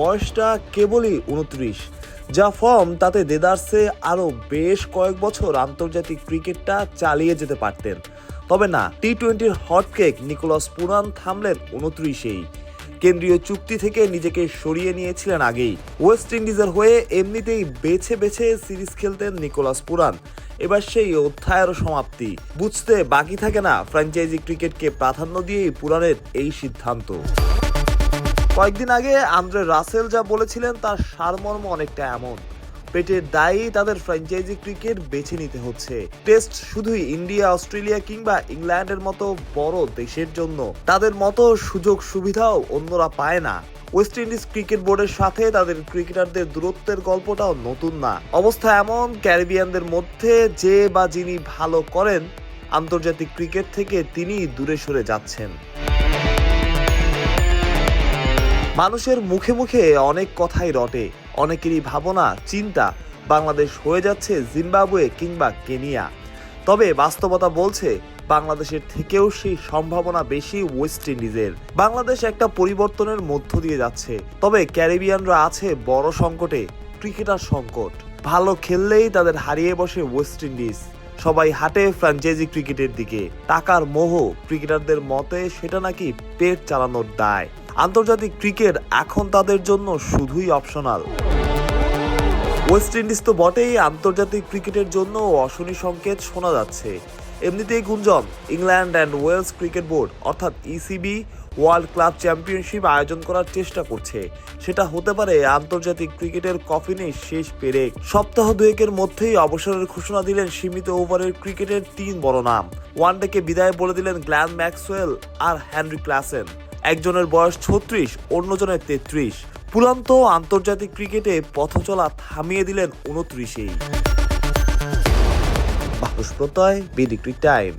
বয়সটা কেবলই উনত্রিশ, যা ফর্ম তাতে দেদারসে আরও বেশ কয়েক বছর আন্তর্জাতিক ক্রিকেটটা চালিয়ে যেতে পারতেন। তবে না টি টোয়েন্টির হটকেক নিকোলাস পুরান থামলেন উনত্রিশেই। কেন্দ্রীয় চুক্তি থেকে নিজেকে সরিয়ে নিয়েছিলেন আগেই। ওয়েস্ট ইন্ডিজের হয়ে এমনিতেই বেছে বেছে সিরিজ খেলতেন নিকোলাস পুরান। এবার সেই অধ্যায়েরও সমাপ্তি। বুঝতে বাকি থাকে না, ফ্র্যাঞ্চাইজি ক্রিকেটকে প্রাধান্য দিয়েই পুরাণের এই সিদ্ধান্ত। কয়েকদিন আগে আন্দ্রে রাসেল যা বলেছিলেন, তার সারমর্ম অনেকটা এমন। পেটের দায়ী তাদের ফ্র্যাঞ্চাইজি ক্রিকেট বেছে নিতে হচ্ছে। টেস্ট শুধুই ইন্ডিয়া, অস্ট্রেলিয়া কিংবা ইংল্যান্ডের মতো বড় দেশের জন্য। তাদের মতো সুযোগ সুবিধাও অন্যরা পায় না। ওয়েস্ট ইন্ডিজ ক্রিকেট বোর্ডের সাথে তাদের ক্রিকেটারদের দূরত্বের গল্পটাও নতুন না। অবস্থা এমন, ক্যারিবিয়ানদের মধ্যে যে বা যিনি ভালো করেন, আন্তর্জাতিক ক্রিকেট থেকে তিনি দূরে সরে যাচ্ছেন। মানুষের মুখে মুখে অনেক কথাই রটে, অনেকেরই ভাবনা, চিন্তা বাংলাদেশ হয়ে যাচ্ছে জিম্বাবুয়ে কিংবা কেনিয়া। তবে বাস্তবতা বলছে, বাংলাদেশের থেকেও সেই সম্ভাবনা বেশি ওয়েস্ট ইন্ডিজের। বাংলাদেশ একটা পরিবর্তনের মধ্য দিয়ে যাচ্ছে, তবে ক্যারিবিয়ানরা আছে বড় সংকটে, ক্রিকেটার সংকট। ভালো খেললেই তাদের হারিয়ে বসে ওয়েস্ট ইন্ডিজ। সবাই হাঁটে ফ্র্যাঞ্চাইজি ক্রিকেটের দিকে। টাকার মোহ, ক্রিকেটারদের মতে সেটা নাকি পেট চালানোর দায়। আন্তর্জাতিক ক্রিকেট এখন তাদের জন্য শুধুই অপশনাল। ওয়েস্ট ইন্ডিজ তো বটেই আন্তর্জাতিক ক্রিকেটের জন্য অশনি সংকেত শোনা যাচ্ছে। এমনিতেই গুঞ্জন, England and Wales cricket board, অর্থাৎ ইসিবি ওয়ার্ল্ড ক্লাব চ্যাম্পিয়নশিপ আয়োজন করার চেষ্টা করছে। সেটা হতে পারে আন্তর্জাতিক ক্রিকেটের কফিনে শেষ পেরে সপ্তাহ দুয়েকের মধ্যেই অবসরের ঘোষণা দিলেন সীমিত ওভারের ক্রিকেটের তিন বড় নাম। ওয়ানডেকে বিদায় বলে দিলেন গ্ল্যান ম্যাক্সওয়েল আর হ্যানরি ক্লাসেন। একজনের বয়স ছত্রিশ, অন্যজনের তেত্রিশ। পুরান্ত আন্তর্জাতিক ক্রিকেটে পথচলা থামিয়ে দিলেন উনত্রিশেই। বাহুস প্রত্যয় বিডিক্রিক টাইম।